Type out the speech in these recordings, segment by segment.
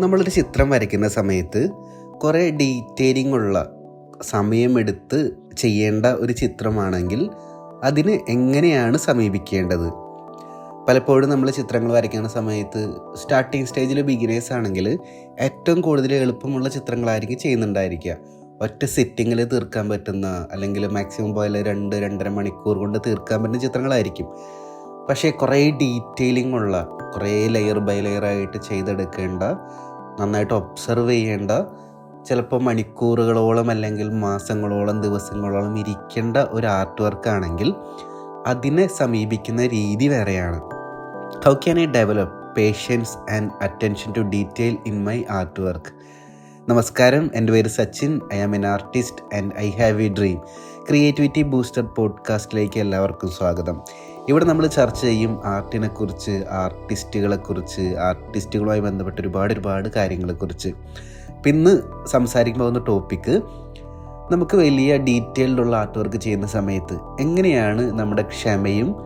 നമ്മളൊരു ചിത്രം വരയ്ക്കുന്ന സമയത്ത് കുറേ ഡീറ്റെയിലിംഗ് ഉള്ള സമയമെടുത്ത് ചെയ്യേണ്ട ഒരു ചിത്രമാണെങ്കിൽ അതിന് എങ്ങനെയാണ് സമീപിക്കേണ്ടത്? പലപ്പോഴും നമ്മൾ ചിത്രങ്ങൾ വരയ്ക്കുന്ന സമയത്ത് സ്റ്റാർട്ടിങ് സ്റ്റേജിൽ ബിഗിനേഴ്സ് ആണെങ്കിൽ ഏറ്റവും കൂടുതൽ എളുപ്പമുള്ള ചിത്രങ്ങളായിരിക്കും ചെയ്യുന്നുണ്ടായിരിക്കുക. ഒറ്റ സിറ്റിങ്ങിൽ തീർക്കാൻ പറ്റുന്ന അല്ലെങ്കിൽ മാക്സിമം പോയാൽ രണ്ട് രണ്ടര മണിക്കൂർ കൊണ്ട് തീർക്കാൻ പറ്റുന്ന ചിത്രങ്ങളായിരിക്കും. പക്ഷേ കുറേ ഡീറ്റെയിലിംഗ് ഉള്ള കുറേ ലെയർ ബൈ ലെയർ ആയിട്ട് ചെയ്തെടുക്കേണ്ട നന്നായിട്ട് ഒബ്സർവ് ചെയ്യേണ്ട ചിലപ്പോൾ മണിക്കൂറുകളോളം അല്ലെങ്കിൽ മാസങ്ങളോളം ദിവസങ്ങളോളം ഇരിക്കേണ്ട ഒരു ആർട്ട് വർക്ക് ആണെങ്കിൽ അതിനെ സമീപിക്കുന്ന രീതി വേറെയാണ്. How can I develop patience and attention to detail in my art work നമസ്കാരം എന്റെ പേര് Sachin. I am an artist and I have a dream creativity booster പോഡ്കാസ്റ്റിലേക്ക് എല്ലാവർക്കും സ്വാഗതം. ഇവിടെ നമ്മൾ ചർച്ച ചെയ്യും ആർട്ടിനെ കുറിച്ച് ആർട്ടിസ്റ്റുകളെക്കുറിച്ച് ആർട്ടിസ്റ്റുകളുമായി ബന്ധപ്പെട്ട ഒരുപാട് ഒരുപാട് കാര്യങ്ങളെക്കുറിച്ച് പിന്ന് സംസാരിക്കാൻ പോകുന്ന ടോപ്പിക്ക് നമുക്ക് വലിയ ഡീറ്റെയിൽഡുള്ള ആർട്ട് വർക്ക് ചെയ്യുന്ന സമയത്ത് എങ്ങനെയാണ് നമ്മുടെ ക്ഷമയും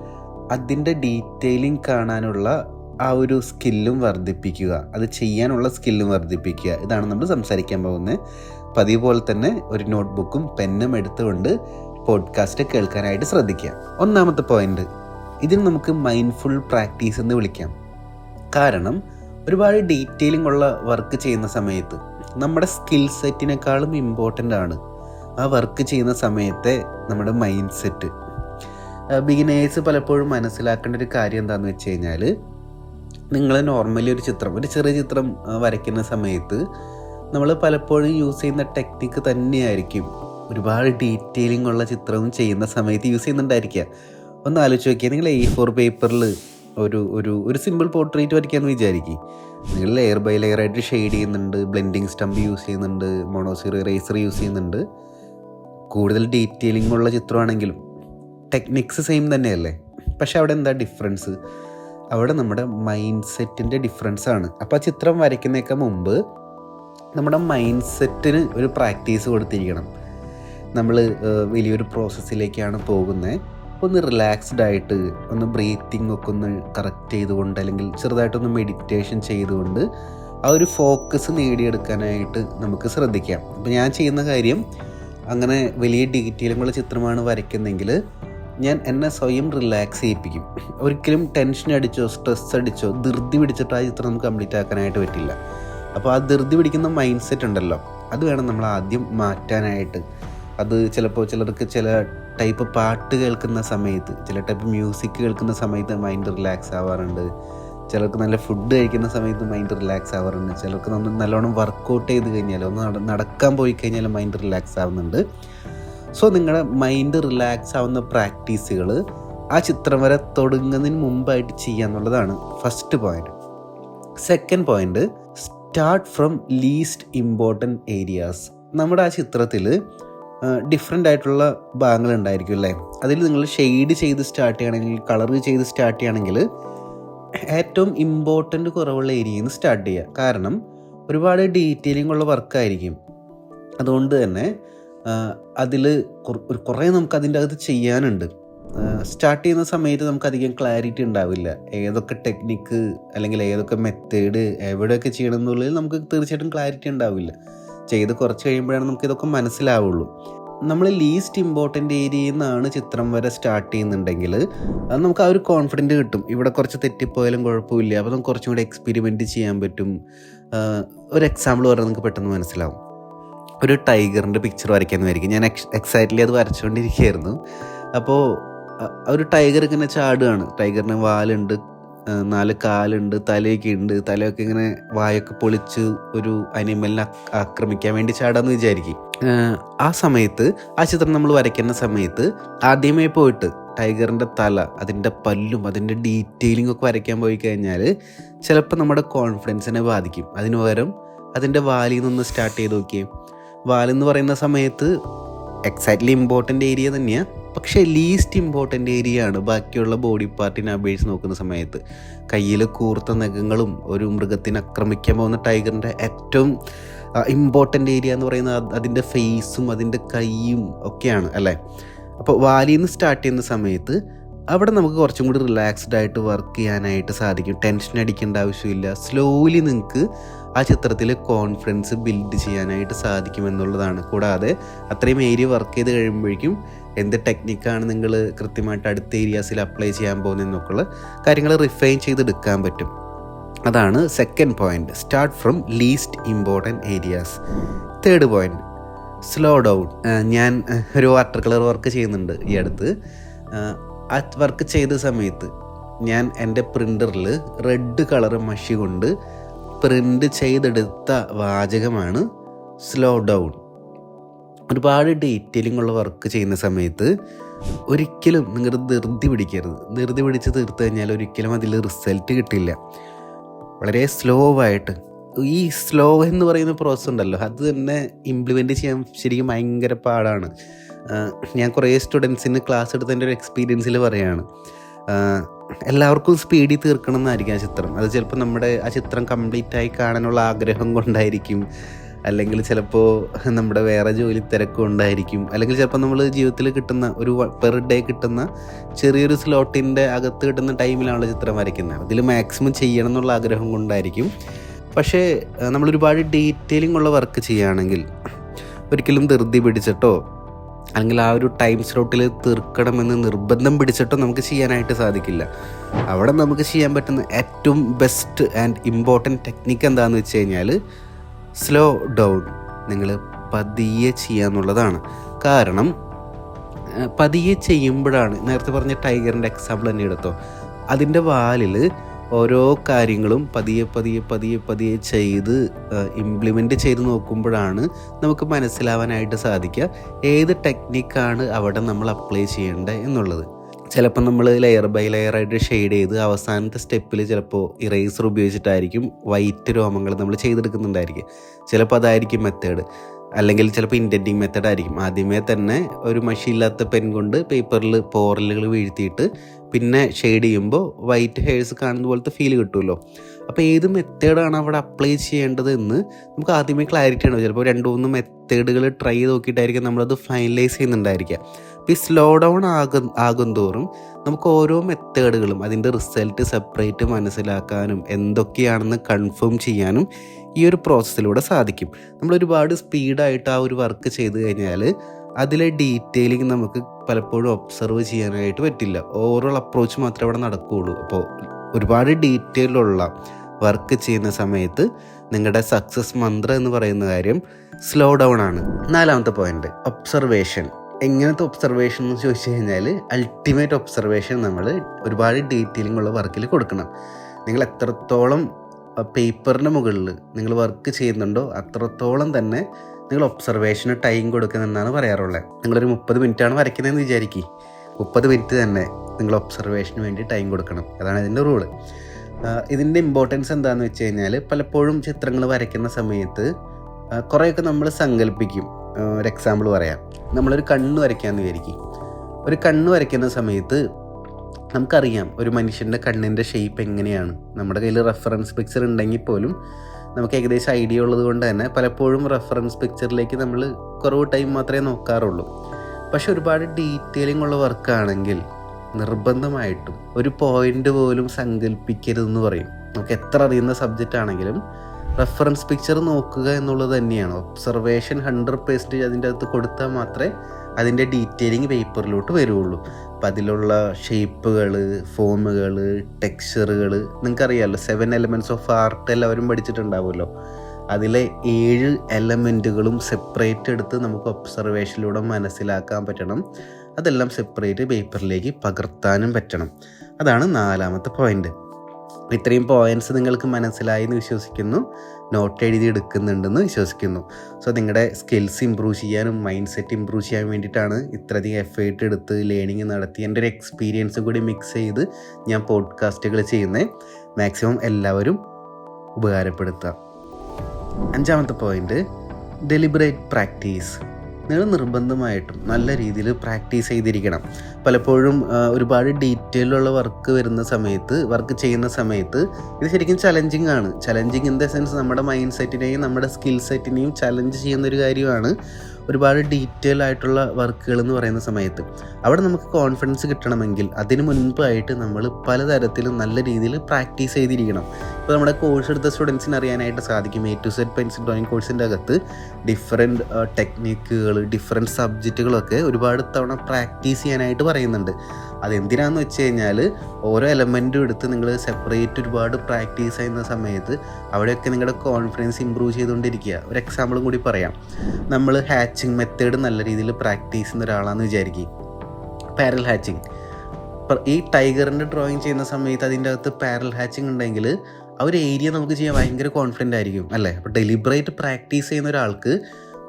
അതിന്റെ ഡീറ്റെയിലിംഗ് കാണാനുള്ള ആ ഒരു സ്കില്ലും വർദ്ധിപ്പിക്കുക അത് ചെയ്യാനുള്ള സ്കില്ലും വർദ്ധിപ്പിക്കുക. ഇതാണ് നമ്മൾ സംസാരിക്കാൻ പോകുന്നത്. പതിവ് പോലെ തന്നെ ഒരു നോട്ട്ബുക്കും പെന്നും എടുത്തുകൊണ്ട് പോഡ്കാസ്റ്റ് കേൾക്കാനായിട്ട് ശ്രദ്ധിക്കുക. ഒന്നാമത്തെ പോയിന്റ് ഇതിന് നമുക്ക് മൈൻഡ്ഫുൾ പ്രാക്ടീസ് എന്ന് വിളിക്കാം. കാരണം ഒരുപാട് ഡീറ്റെയിലിംഗ് ഉള്ള വർക്ക് ചെയ്യുന്ന സമയത്ത് നമ്മുടെ സ്കിൽ സെറ്റിനേക്കാളും ഇമ്പോർട്ടന്റ് ആണ് ആ വർക്ക് ചെയ്യുന്ന സമയത്തെ നമ്മുടെ മൈൻഡ് സെറ്റ് ബിഗിനേഴ്സ് പലപ്പോഴും മനസ്സിലാക്കേണ്ട ഒരു കാര്യം എന്താണെന്ന് വെച്ച് കഴിഞ്ഞാൽ നിങ്ങൾ നോർമലി ഒരു ചിത്രം ഒരു ചെറിയ ചിത്രം വരയ്ക്കുന്ന സമയത്ത് നമ്മൾ പലപ്പോഴും യൂസ് ചെയ്യുന്ന ടെക്നിക്ക് തന്നെയായിരിക്കും. ഒരുപാട് ഡീറ്റെയിലിംഗ് ഉള്ള ചിത്രവും ചെയ്യുന്ന സമയത്ത് യൂസ് ചെയ്യുന്നുണ്ടായിരിക്കുക. ഒന്ന് ആലോചിച്ച് നോക്കിയാൽ നിങ്ങൾ എ ഫോർ പേപ്പറിൽ ഒരു ഒരു ഒരു സിമ്പിൾ പോർട്രേറ്റ് വരയ്ക്കാമെന്ന് വിചാരിക്കും. നിങ്ങൾ ലെയർ ബൈ ലെയർ ആയിട്ട് ഷെയ്ഡ് ചെയ്യുന്നുണ്ട് ബ്ലെൻഡിങ് സ്റ്റംപ് യൂസ് ചെയ്യുന്നുണ്ട് മോണോസിർ റേസർ യൂസ് ചെയ്യുന്നുണ്ട്. കൂടുതൽ ഡീറ്റെയിലിംഗ് ഉള്ള ചിത്രമാണെങ്കിലും ടെക്നിക്സ് സെയിം തന്നെയല്ലേ? പക്ഷെ അവിടെ എന്താ ഡിഫറൻസ് അവിടെ നമ്മുടെ മൈൻഡ് സെറ്റിന്റെ ഡിഫറൻസ് ആണ്. അപ്പോൾ ആ ചിത്രം വരയ്ക്കുന്നതിനൊക്കെ മുമ്പ് നമ്മുടെ മൈൻഡ് സെറ്റിന് ഒരു പ്രാക്ടീസ് കൊടുത്തിരിക്കണം. നമ്മൾ വലിയൊരു പ്രോസസ്സിലേക്കാണ് പോകുന്നത് ഒന്ന് റിലാക്സ്ഡ് ആയിട്ട് ഒന്ന് ബ്രീത്തിങ് ഒക്കെ ഒന്ന് കറക്റ്റ് ചെയ്തുകൊണ്ട് അല്ലെങ്കിൽ ചെറുതായിട്ടൊന്ന് മെഡിറ്റേഷൻ ചെയ്തുകൊണ്ട് ആ ഒരു ഫോക്കസ് നേടിയെടുക്കാനായിട്ട് നമുക്ക് ശ്രദ്ധിക്കാം. അപ്പോൾ ഞാൻ ചെയ്യുന്ന കാര്യം അങ്ങനെ വലിയ ഡീറ്റെയിലുമുള്ള ചിത്രമാണ് വരയ്ക്കുന്നതെങ്കിൽ ഞാൻ എന്നെ സ്വയം റിലാക്സ് ചെയ്യിപ്പിക്കും. ഒരിക്കലും ടെൻഷൻ അടിച്ചോ സ്ട്രെസ് അടിച്ചോ ധൃതി പിടിച്ചിട്ട് ആ ചിത്രം നമുക്ക് കംപ്ലീറ്റ് ആക്കാനായിട്ട് പറ്റില്ല. അപ്പോൾ ആ ധൃതി പിടിക്കുന്ന മൈൻഡ് സെറ്റ് ഉണ്ടല്ലോ അത് വേണം നമ്മൾ ആദ്യം മാറ്റാനായിട്ട്. അത് ചിലപ്പോൾ ചിലർക്ക് ചില ടൈപ്പ് പാട്ട് കേൾക്കുന്ന സമയത്ത് ചില ടൈപ്പ് മ്യൂസിക് കേൾക്കുന്ന സമയത്ത് മൈൻഡ് റിലാക്സ് ആവാറുണ്ട്. ചിലർക്ക് നല്ല ഫുഡ് കഴിക്കുന്ന സമയത്ത് മൈൻഡ് റിലാക്സ് ആവാറുണ്ട്. ചിലർക്ക് നമ്മൾ നല്ലോണം വർക്കൗട്ട് ചെയ്ത് കഴിഞ്ഞാൽ ഒന്ന് നട- നടക്കാൻ പോയി കഴിഞ്ഞാൽ മൈൻഡ് റിലാക്സ് ആവുന്നുണ്ട്. സോ നിങ്ങളുടെ മൈൻഡ് റിലാക്സ് ആവുന്ന പ്രാക്ടീസുകൾ ആ ചിത്രം വരെ തുടങ്ങുന്നതിന് മുമ്പായിട്ട് ചെയ്യുക എന്നുള്ളതാണ് first point second point start from least important areas നമ്മുടെ ആ ചിത്രത്തിൽ ഡിഫറെന്റ് ആയിട്ടുള്ള ഭാഗങ്ങൾ ഉണ്ടായിരിക്കും അല്ലേ? അതിൽ നിങ്ങൾ ഷെയ്ഡ് ചെയ്ത് സ്റ്റാർട്ട് ചെയ്യുകയാണെങ്കിൽ കളർ ചെയ്ത് സ്റ്റാർട്ട് ചെയ്യുകയാണെങ്കിൽ ഏറ്റവും ഇമ്പോർട്ടന്റ് കുറവുള്ള ഏരിയയിൽ നിന്ന് സ്റ്റാർട്ട് ചെയ്യുക. കാരണം ഒരുപാട് ഡീറ്റെയിലിംഗ് ഉള്ള വർക്കായിരിക്കും അതുകൊണ്ട് തന്നെ അതിൽ കുറേ നമുക്ക് അതിന്റെ അകത്ത് ചെയ്യാനുണ്ട്. സ്റ്റാർട്ട് ചെയ്യുന്ന സമയത്ത് നമുക്ക് അധികം ക്ലാരിറ്റി ഉണ്ടാവില്ല. ഏതൊക്കെ ടെക്നിക്ക് അല്ലെങ്കിൽ ഏതൊക്കെ മെത്തേഡ് എവിടെയൊക്കെ ചെയ്യണം എന്നുള്ളതിൽ നമുക്ക് തീർച്ചയായിട്ടും ക്ലാരിറ്റി ഉണ്ടാവില്ല. ചെയ്ത് കുറച്ച് കഴിയുമ്പോഴാണ് നമുക്ക് ഇതൊക്കെ മനസ്സിലാവുള്ളൂ. നമ്മൾ ലീസ്റ്റ് ഇമ്പോർട്ടന്റ് ഏരിയയിൽ നിന്നാണ് ചിത്രം വരെ സ്റ്റാർട്ട് ചെയ്യുന്നുണ്ടെങ്കിൽ അത് നമുക്ക് ആ ഒരു കോൺഫിഡന്റ് കിട്ടും. ഇവിടെ കുറച്ച് തെറ്റിപ്പോയാലും കുഴപ്പമില്ല. അപ്പോൾ നമുക്ക് കുറച്ചും കൂടി എക്സ്പെരിമെന്റ് ചെയ്യാൻ പറ്റും. ഒരു എക്സാമ്പിൾ പറഞ്ഞാൽ നിങ്ങൾക്ക് പെട്ടെന്ന് മനസ്സിലാവും. ഒരു ടൈഗറിന്റെ പിക്ചർ വരയ്ക്കാമെന്നായിരിക്കും ഞാൻ എക്സ് എക്സൈറ്റ്ലി അത് വരച്ചുകൊണ്ടിരിക്കുകയായിരുന്നു. അപ്പോൾ ഒരു ടൈഗർ ഇങ്ങനെ ചാടുകയാണ്. ടൈഗറിന് വാലുണ്ട് നാല് കാലുണ്ട് തലയൊക്കെ ഉണ്ട്. തലയൊക്കെ ഇങ്ങനെ വായൊക്കെ പൊളിച്ച് ഒരു അനിമലിനെ ആക്രമിക്കാൻ വേണ്ടി ചാടാന്ന് വിചാരിക്കും. ആ, സമയത്ത് ആ ചിത്രം നമ്മൾ വരയ്ക്കുന്ന സമയത്ത് ആദ്യമേ പോയിട്ട് ടൈഗറിന്റെ തല അതിന്റെ പല്ലും അതിന്റെ ഡീറ്റെയിലിംഗ് ഒക്കെ വരയ്ക്കാൻ പോയി കഴിഞ്ഞാൽ ചിലപ്പോൾ നമ്മുടെ കോൺഫിഡൻസിനെ ബാധിക്കും. അതിന് പകരം അതിന്റെ വാലിൽ നിന്ന് സ്റ്റാർട്ട് ചെയ്ത് നോക്കിയേ. വാലെന്ന് പറയുന്ന സമയത്ത് എക്സാക്ട്ലി ഇമ്പോർട്ടന്റ് ഏരിയ തന്നെയാണ് പക്ഷേ ലീസ്റ്റ് ഇമ്പോർട്ടന്റ് ഏരിയ ആണ് ബാക്കിയുള്ള ബോഡി പാർട്ടിനെ അപേക്ഷിച്ച് നോക്കുന്ന സമയത്ത്. കയ്യിൽ കൂർത്ത നഖങ്ങളും ഒരു മൃഗത്തിനെ ആക്രമിക്കാൻ പോകുന്ന ടൈഗറിന്റെ ഏറ്റവും ഇമ്പോർട്ടന്റ് ഏരിയ എന്ന് പറയുന്നത് അത് അതിന്റെ ഫേസും അതിന്റെ കൈയും ഒക്കെയാണ് അല്ലേ? അപ്പോൾ വാലിയിൽ നിന്ന് സ്റ്റാർട്ട് ചെയ്യുന്ന സമയത്ത് അവിടെ നമുക്ക് കുറച്ചും കൂടി റിലാക്സ്ഡ് ആയിട്ട് വർക്ക് ചെയ്യാനായിട്ട് സാധിക്കും. ടെൻഷൻ അടിക്കേണ്ട ആവശ്യമില്ല. സ്ലോലി നിങ്ങൾക്ക് ആ ചിത്രത്തിൽ കോൺഫിഡൻസ് ബിൽഡ് ചെയ്യാനായിട്ട് സാധിക്കുമെന്നുള്ളതാണ് കൂടാതെ അത്രയും ഏരിയ വർക്ക് ചെയ്ത് കഴിയുമ്പോഴേക്കും എന്ത് ടെക്നിക്കാണ് നിങ്ങൾ കൃത്യമായിട്ട് അടുത്ത ഏരിയാസിൽ അപ്ലൈ ചെയ്യാൻ പോകുന്നതെന്നൊക്കെയുള്ള കാര്യങ്ങൾ റിഫൈൻ ചെയ്തെടുക്കാൻ പറ്റും. അതാണ് second point start from least important areas third point slow down ഞാൻ ഒരു വാട്ടർ കളർ വർക്ക് ചെയ്യുന്നുണ്ട് ഈ അടുത്ത്. ആ വർക്ക് ചെയ്ത സമയത്ത് ഞാൻ എന്റെ പ്രിന്ററിൽ റെഡ് കളർ മഷി കൊണ്ട് പ്രിന്റ് ചെയ്തെടുത്ത വാചകമാണ് സ്ലോ ഡൗൺ ഒരുപാട് ഡീറ്റെയിലിംഗ് ഉള്ള വർക്ക് ചെയ്യുന്ന സമയത്ത് ഒരിക്കലും നിങ്ങൾ ധൃതി പിടിക്കരുത്. ധൃതി പിടിച്ച് തീർത്ത് കഴിഞ്ഞാൽ ഒരിക്കലും അതിൽ റിസൾട്ട് കിട്ടില്ല. വളരെ സ്ലോ ആയിട്ട്. ഈ സ്ലോ എന്ന് പറയുന്ന പ്രോസസ് ഉണ്ടല്ലോ. അത് തന്നെ ഇംപ്ലിമെന്റ് ചെയ്യാൻ ശരിക്കും ഭയങ്കര പാടാണ്. ഞാൻ കുറേ സ്റ്റുഡൻസിന് ക്ലാസ് എടുത്തതിന്റെ ഒരു എക്സ്പീരിയൻസിൽ പറയുകയാണ് എല്ലാവർക്കും സ്പീഡിൽ തീർക്കണം എന്നായിരിക്കും ആ ചിത്രം. അത് ചിലപ്പോൾ നമ്മുടെ ആ ചിത്രം കംപ്ലീറ്റ് ആയി കാണാനുള്ള ആഗ്രഹം കൊണ്ടായിരിക്കും. അല്ലെങ്കിൽ ചിലപ്പോൾ നമ്മുടെ വേറെ ജോലി തിരക്കും ഉണ്ടായിരിക്കും. അല്ലെങ്കിൽ ചിലപ്പോൾ നമ്മൾ ജീവിതത്തിൽ കിട്ടുന്ന ഒരു പെർ ഡേ കിട്ടുന്ന ചെറിയൊരു സ്ലോട്ടിന്റെ അകത്ത് കിട്ടുന്ന ടൈമിലാണല്ലോ ചിത്രം വരയ്ക്കുന്നത്. അതിൽ മാക്സിമം ചെയ്യണം എന്നുള്ള ആഗ്രഹം കൊണ്ടായിരിക്കും. പക്ഷേ നമ്മൾ ഒരുപാട് ഡീറ്റെയിലിംഗ് ഉള്ള വർക്ക് ചെയ്യുകയാണെങ്കിൽ ഒരിക്കലും ധൃതി പിടിച്ചിട്ടോ അല്ലെങ്കിൽ ആ ഒരു ടൈം സ്ലോട്ടിൽ തീർക്കണമെന്ന് നിർബന്ധം പിടിച്ചിട്ടോ നമുക്ക് ചെയ്യാനായിട്ട് സാധിക്കില്ല. അവിടെ നമുക്ക് ചെയ്യാൻ പറ്റുന്ന ഏറ്റവും ബെസ്റ്റ് ആൻഡ് ഇമ്പോർട്ടന്റ് ടെക്നിക്ക് എന്താണെന്ന് വെച്ച് കഴിഞ്ഞാൽ സ്ലോ ഡൗൺ നിങ്ങൾ പതിയെ ചെയ്യാന്നുള്ളതാണ്. കാരണം പതിയെ ചെയ്യുമ്പോഴാണ് നേരത്തെ പറഞ്ഞ ടൈഗറിന്റെ എക്സാമ്പിൾ തന്നെ എടുത്തോ. അതിന്റെ വാലിൽ ഓരോ കാര്യങ്ങളും പതിയെ പതിയെ പതിയെ പതിയെ ചെയ്ത് ഇംപ്ലിമെന്റ് ചെയ്ത് നോക്കുമ്പോഴാണ് നമുക്ക് മനസ്സിലാവാനായിട്ട് സാധിക്കുക ഏത് ടെക്നിക്കാണ് അവിടെ നമ്മൾ അപ്ലൈ ചെയ്യേണ്ടത് എന്നുള്ളത്. ചിലപ്പോൾ നമ്മൾ ലെയർ ബൈ ലെയർ ആയിട്ട് ഷെയ്ഡ് ചെയ്ത് അവസാനത്തെ സ്റ്റെപ്പിൽ ചിലപ്പോൾ ഇറേസർ ഉപയോഗിച്ചിട്ടായിരിക്കും വൈറ്റ് രോമങ്ങൾ നമ്മൾ ചെയ്തെടുക്കുന്നുണ്ടായിരിക്കും. ചിലപ്പോൾ അതായിരിക്കും മെത്തേഡ് അല്ലെങ്കിൽ ചിലപ്പോൾ ഇന്റന്റിങ് മെത്തേഡ് ആയിരിക്കും. ആദ്യമേ തന്നെ ഒരു മഷി ഇല്ലാത്ത പെൻ കൊണ്ട് പേപ്പറിൽ പോറലുകൾ വീഴ്ത്തിയിട്ട് പിന്നെ ഷെയ്ഡ് ചെയ്യുമ്പോൾ വൈറ്റ് ഹെയർസ് കാണുന്ന പോലത്തെ ഫീൽ കിട്ടുമല്ലോ. അപ്പോൾ ഏത് മെത്തേഡാണ് അവിടെ അപ്ലൈ ചെയ്യേണ്ടത് എന്ന് നമുക്ക് ആദ്യമേ ക്ലാരിറ്റി ആണ് ചിലപ്പോൾ രണ്ട് മൂന്ന് മെത്തേഡുകൾ ട്രൈ ചെയ്ത് നോക്കിയിട്ടായിരിക്കും നമ്മളത് ഫൈനലൈസ് ചെയ്യുന്നുണ്ടായിരിക്കുക. അപ്പോൾ ഈ സ്ലോ ഡൗൺ ആകും ആകും തോറും നമുക്ക് ഓരോ മെത്തേഡുകളും അതിന്റെ റിസൾട്ട് സെപ്പറേറ്റ് മനസ്സിലാക്കാനും എന്തൊക്കെയാണെന്ന് കൺഫേം ചെയ്യാനും ഈ ഒരു പ്രോസസ്സിലൂടെ സാധിക്കും. നമ്മൾ ഒരുപാട് സ്പീഡായിട്ട് ആ ഒരു വർക്ക് ചെയ്ത് കഴിഞ്ഞാൽ അതിലെ ഡീറ്റെയിലിംഗ് നമുക്ക് പലപ്പോഴും ഒബ്സർവ് ചെയ്യാനായിട്ട് പറ്റില്ല. ഓവറോൾ അപ്രോച്ച് മാത്രമേ അവിടെ നടക്കുകയുള്ളൂ. അപ്പോൾ ഒരുപാട് ഡീറ്റെയിലുള്ള വർക്ക് ചെയ്യുന്ന സമയത്ത് നിങ്ങളുടെ സക്സസ് മന്ത്രം എന്ന് പറയുന്ന കാര്യം സ്ലോ ഡൗൺ ആണ്. നാലാമത്തെ പോയിന്റ് ഒബ്സർവേഷൻ എങ്ങനത്തെ ഒബ്സർവേഷൻ എന്ന് ചോദിച്ചു കഴിഞ്ഞാൽ അൾട്ടിമേറ്റ് ഒബ്സർവേഷൻ നമ്മൾ ഒരുപാട് ഡീറ്റെയിലിംഗ് ഉള്ള വർക്കിൽ കൊടുക്കണം. നിങ്ങൾ എത്രത്തോളം പേപ്പറിന്റെ മുകളിൽ നിങ്ങൾ വർക്ക് ചെയ്യുന്നുണ്ടോ അത്രത്തോളം തന്നെ നിങ്ങൾ ഒബ്സർവേഷന് ടൈം കൊടുക്കുന്നെന്നാണ് പറയാറുള്ളത് നിങ്ങളൊരു മുപ്പത് മിനിറ്റാണ് വരയ്ക്കുന്നതെന്ന് വിചാരിക്കുക മുപ്പത് മിനിറ്റ് തന്നെ നിങ്ങൾ ഒബ്സർവേഷന് വേണ്ടി ടൈം കൊടുക്കണം. അതാണ് ഇതിന്റെ റൂൾ ഇതിന്റെ ഇമ്പോർട്ടൻസ് എന്താണെന്ന് വെച്ച് കഴിഞ്ഞാൽ പലപ്പോഴും ചിത്രങ്ങൾ വരയ്ക്കുന്ന സമയത്ത് കുറേയൊക്കെ നമ്മൾ സങ്കല്പിക്കും. ഒരു എക്സാമ്പിൾ പറയാം. നമ്മളൊരു കണ്ണ് വരയ്ക്കാമെന്ന് വിചാരിക്കും. ഒരു കണ്ണ് വരയ്ക്കുന്ന സമയത്ത് നമുക്കറിയാം ഒരു മനുഷ്യന്റെ കണ്ണിന്റെ ഷേപ്പ് എങ്ങനെയാണ്. നമ്മുടെ കയ്യിൽ റെഫറൻസ് പിക്ചർ ഉണ്ടെങ്കിൽ പോലും നമുക്ക് ഏകദേശം ഐഡിയ ഉള്ളത് കൊണ്ട് തന്നെ പലപ്പോഴും റെഫറൻസ് പിക്ചറിലേക്ക് നമ്മൾ കുറവ് ടൈം മാത്രമേ നോക്കാറുള്ളൂ. പക്ഷെ ഒരുപാട് ഡീറ്റെയിലിംഗ് ഉള്ള വർക്കാണെങ്കിൽ നിർബന്ധമായിട്ടും ഒരു പോയിന്റ് പോലും സങ്കല്പിക്കരുതെന്ന് പറയും. നമുക്ക് എത്ര അറിയുന്ന സബ്ജക്റ്റ് ആണെങ്കിലും റെഫറൻസ് പിക്ചർ നോക്കുക എന്നുള്ളത് തന്നെയാണ്. ഒബ്സർവേഷൻ ഹൺഡ്രഡ് പേഴ്സന്റേജ് അതിന്റെ അകത്ത് കൊടുത്താൽ മാത്രമേ അതിന്റെ ഡീറ്റെയിലിംഗ് പേപ്പറിലോട്ട് വരുള്ളൂ. അപ്പം അതിലുള്ള ഷേപ്പുകൾ ഫോമുകൾ ടെക്സ്ചറുകൾ നിങ്ങൾക്കറിയാമല്ലോ സെവൻ എലമെന്റ്സ് ഓഫ് ആർട്ട് എല്ലാവരും പഠിച്ചിട്ടുണ്ടാവുമല്ലോ. അതിലെ ഏഴ് എലമെന്റുകളും സെപ്പറേറ്റ് എടുത്ത് നമുക്ക് ഒബ്സർവേഷനിലൂടെ മനസ്സിലാക്കാൻ പറ്റണം. അതെല്ലാം സെപ്പറേറ്റ് പേപ്പറിലേക്ക് പകർത്താനും പറ്റണം. അതാണ് നാലാമത്തെ പോയിന്റ് ഇത്രയും പോയിന്റ്സ് നിങ്ങൾക്ക് മനസ്സിലായി എന്ന് വിശ്വസിക്കുന്നു. നോട്ട് എഴുതി എടുക്കുന്നുണ്ടെന്ന് വിശ്വസിക്കുന്നു. സോ നിങ്ങളുടെ സ്കിൽസ് ഇമ്പ്രൂവ് ചെയ്യാനും മൈൻഡ് സെറ്റ് ഇമ്പ്രൂവ് ചെയ്യാൻ വേണ്ടിയിട്ടാണ് ഇത്രയധികം എഫേർട്ട് എടുത്ത് ലേണിംഗ് നടത്തി എന്റെ ഒരു എക്സ്പീരിയൻസും കൂടി മിക്സ് ചെയ്ത് ഞാൻ പോഡ്കാസ്റ്റുകൾ ചെയ്യുന്നത് മാക്സിമം എല്ലാവരും ഉപകാരപ്പെടുത്തുക. അഞ്ചാമത്തെ പോയിന്റ് ഡെലിബറേറ്റ് പ്രാക്ടീസ് നിങ്ങൾ നിർബന്ധമായിട്ടും നല്ല രീതിയിൽ പ്രാക്ടീസ് ചെയ്തിരിക്കണം. പലപ്പോഴും ഒരുപാട് ഡീറ്റെയിലുള്ള വർക്ക് വരുന്ന സമയത്ത് വർക്ക് ചെയ്യുന്ന സമയത്ത് ഇത് ശരിക്കും ചലഞ്ചിങ് ആണ്. ചലഞ്ചിങ് ഇൻ ദ സെൻസ് നമ്മുടെ മൈൻഡ് സെറ്റിനെയും നമ്മുടെ സ്കിൽ സെറ്റിനെയും ചലഞ്ച് ചെയ്യുന്ന ഒരു കാര്യമാണ് ഒരുപാട് ഡീറ്റെയിൽ ആയിട്ടുള്ള വർക്കുകൾ എന്ന് പറയുന്ന സമയത്ത്. അവിടെ നമുക്ക് കോൺഫിഡൻസ് കിട്ടണമെങ്കിൽ അതിന് മുൻപായിട്ട് നമ്മൾ പലതരത്തിലും നല്ല രീതിയിൽ പ്രാക്ടീസ് ചെയ്തിരിക്കണം. ഇപ്പോൾ നമ്മുടെ കോഴ്സ് എടുത്ത സ്റ്റുഡൻസിന് അറിയാനായിട്ട് സാധിക്കും. A to Z pencil drawing കോഴ്സിന്റെ അകത്ത് ഡിഫറെന്റ് ടെക്നിക്കുകൾ ഡിഫറെന്റ് സബ്ജക്റ്റുകളൊക്കെ ഒരുപാട് തവണ പ്രാക്ടീസ് ചെയ്യാനായിട്ട് പറയുന്നുണ്ട്. അതെന്തിനാന്ന് വെച്ച് കഴിഞ്ഞാൽ ഓരോ എലമെന്റും എടുത്ത് നിങ്ങൾ സെപ്പറേറ്റ് ഒരുപാട് പ്രാക്ടീസ് ചെയ്യുന്ന സമയത്ത് അവിടെയൊക്കെ നിങ്ങളുടെ കോൺഫിഡൻസ് ഇമ്പ്രൂവ് ചെയ്തുകൊണ്ടിരിക്കുക. ഒരു എക്സാമ്പിളും കൂടി പറയാം. നമ്മൾ ഹാച്ചിങ് മെത്തേഡ് നല്ല രീതിയിൽ പ്രാക്ടീസ് ചെയ്യുന്ന ഒരാളാണെന്ന് വിചാരിക്കും. പാരൽ ഹാച്ചിങ് ഈ ടൈഗറിന്റെ ഡ്രോയിങ് ചെയ്യുന്ന സമയത്ത് അതിന്റെ അകത്ത് പാരൽ ഹാച്ചിങ് ഉണ്ടെങ്കിൽ ആ ഒരു ഏരിയ നമുക്ക് ചെയ്യാൻ ഭയങ്കര കോൺഫിഡന്റ് ആയിരിക്കും അല്ലേ? അപ്പോൾ ഡെലിബറേറ്റ് പ്രാക്ടീസ് ചെയ്യുന്ന ഒരാൾക്ക്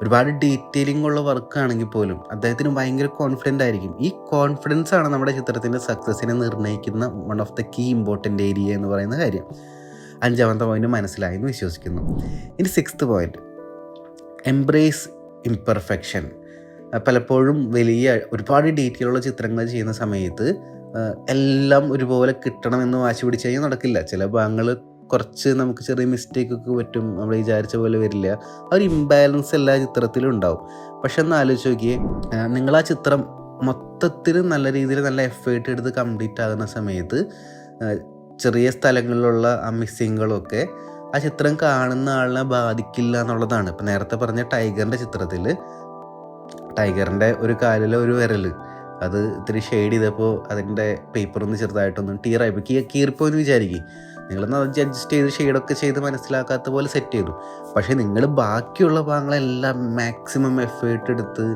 ഒരുപാട് ഡീറ്റെയിലിംഗ് ഉള്ള വർക്ക് ആണെങ്കിൽ പോലും അദ്ദേഹത്തിന് ഭയങ്കര കോൺഫിഡന്റ് ആയിരിക്കും. ഈ കോൺഫിഡൻസ് ആണ് നമ്മുടെ ചിത്രത്തിന്റെ സക്സസ്സിനെ നിർണയിക്കുന്ന one of the key important area എന്ന് പറയുന്ന കാര്യം. അഞ്ചാമത്തെ പോയിന്റ് മനസ്സിലായി എന്ന് വിശ്വസിക്കുന്നു. ഇനി സിക്സ്ത് പോയിന്റ് എംബ്രേസ് ഇംപെർഫെക്ഷൻ പലപ്പോഴും വലിയ ഒരുപാട് ഡീറ്റെയിൽ ഉള്ള ചിത്രങ്ങൾ ചെയ്യുന്ന സമയത്ത് എല്ലാം ഒരുപോലെ കിട്ടണമെന്ന് വാശി പിടിച്ചു കഴിഞ്ഞാൽ നടക്കില്ല. ചില ഭാഗങ്ങൾ കുറച്ച് നമുക്ക് ചെറിയ മിസ്റ്റേക്ക് ഒക്കെ പറ്റും. നമ്മൾ വിചാരിച്ച പോലെ വരില്ല. ആ ഒരു ഇംബാലൻസ് എല്ലാ ചിത്രത്തിലും ഉണ്ടാവും. പക്ഷെ ഒന്ന് ആലോചിച്ച് നോക്കിയേ നിങ്ങൾ ആ ചിത്രം മൊത്തത്തിൽ നല്ല രീതിയിൽ നല്ല എഫേർട്ട് എടുത്ത് കംപ്ലീറ്റ് ആകുന്ന സമയത്ത് ചെറിയ സ്ഥലങ്ങളിലുള്ള ആ മിസ്സിങ്ങുകളൊക്കെ ആ ചിത്രം കാണുന്ന ആളിനെ ബാധിക്കില്ല എന്നുള്ളതാണ്. ഇപ്പം നേരത്തെ പറഞ്ഞ ടൈഗറിന്റെ ചിത്രത്തിൽ ടൈഗറിന്റെ ഒരു കാലിലെ ഒരു വിരൽ അത് ഇത്തിരി ഷെയ്ഡ് ചെയ്തപ്പോൾ അതിന്റെ പേപ്പർ ഒന്ന് ചെറുതായിട്ടൊന്ന് ടീറായി കീറിപ്പോയെന്ന് വിചാരിക്കും. നിങ്ങളൊന്ന് അത് അഡ്ജസ്റ്റ് ചെയ്ത് ഷെയ്ഡൊക്കെ ചെയ്ത് മനസ്സിലാക്കാത്ത പോലെ സെറ്റ് ചെയ്തു. പക്ഷേ നിങ്ങൾ ബാക്കിയുള്ള ഭാഗങ്ങളെല്ലാം മാക്സിമം എഫേർട്ട് എടുത്ത്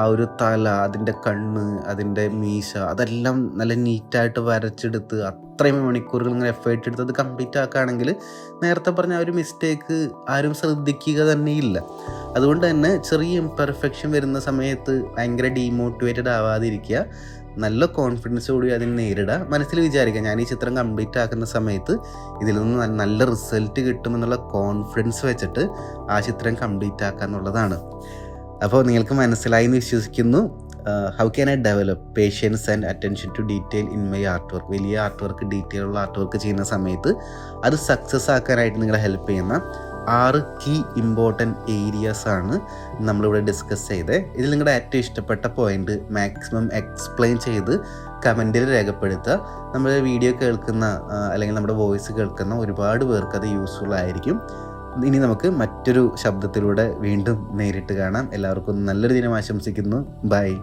ആ ഒരു തല അതിന്റെ കണ്ണ് അതിന്റെ മീശ അതെല്ലാം നല്ല നീറ്റായിട്ട് വരച്ചെടുത്ത് അത്രയും മണിക്കൂറുകൾ ഇങ്ങനെ എഫേർട്ട് എടുത്ത് അത് കംപ്ലീറ്റ് ആക്കുകയാണെങ്കിൽ നേരത്തെ പറഞ്ഞ ആ ഒരു മിസ്റ്റേക്ക് ആരും ശ്രദ്ധിക്കുക തന്നെയില്ല അതുകൊണ്ട് തന്നെ ചെറിയ ഇംപെർഫെക്ഷൻ വരുന്ന സമയത്ത് ഭയങ്കര ഡീമോട്ടിവേറ്റഡ് ആവാതിരിക്കുക. നല്ല കോൺഫിഡൻസോടുകൂടി അതിനെ നേരിടുക മനസ്സിൽ വിചാരിക്കുക ഞാൻ ഈ ചിത്രം കംപ്ലീറ്റ് ആക്കുന്ന സമയത്ത് ഇതിൽ നിന്ന് നല്ല റിസൾട്ട് കിട്ടുമെന്നുള്ള കോൺഫിഡൻസ് വെച്ചിട്ട് ആ ചിത്രം കംപ്ലീറ്റ് ആക്കുക എന്നുള്ളതാണ്. അപ്പോൾ നിങ്ങൾക്ക് മനസ്സിലായി എന്ന് വിശ്വസിക്കുന്നു. How can I develop patience and attention to detail in my art work വലിയ ആർട്ട് വർക്ക് ഡീറ്റെയിൽ ഉള്ള ആർട്ട് വർക്ക് ചെയ്യുന്ന സമയത്ത് അത് സക്സസ് ആക്കാനായിട്ട് നിങ്ങളെ ഹെൽപ്പ് ചെയ്യുന്ന ആറ് കീ ഇമ്പോർട്ടന്റ് ഏരിയാസ് ആണ് നമ്മളിവിടെ ഡിസ്കസ് ചെയ്തത് ഇതിൽ നിങ്ങളുടെ ഏറ്റവും ഇഷ്ടപ്പെട്ട പോയിന്റ് മാക്സിമം എക്സ്പ്ലെയിൻ ചെയ്ത് കമന്റിൽ രേഖപ്പെടുത്തുക. നമ്മുടെ വീഡിയോ കേൾക്കുന്ന അല്ലെങ്കിൽ നമ്മുടെ വോയിസ് കേൾക്കുന്ന ഒരുപാട് പേർക്ക് അത് യൂസ്ഫുൾ ആയിരിക്കും. ഇനി നമുക്ക് മറ്റൊരു ശബ്ദത്തിലൂടെ വീണ്ടും നേരിട്ട് കാണാം. എല്ലാവർക്കും നല്ലൊരു ദിനം ആശംസിക്കുന്നു. ബൈ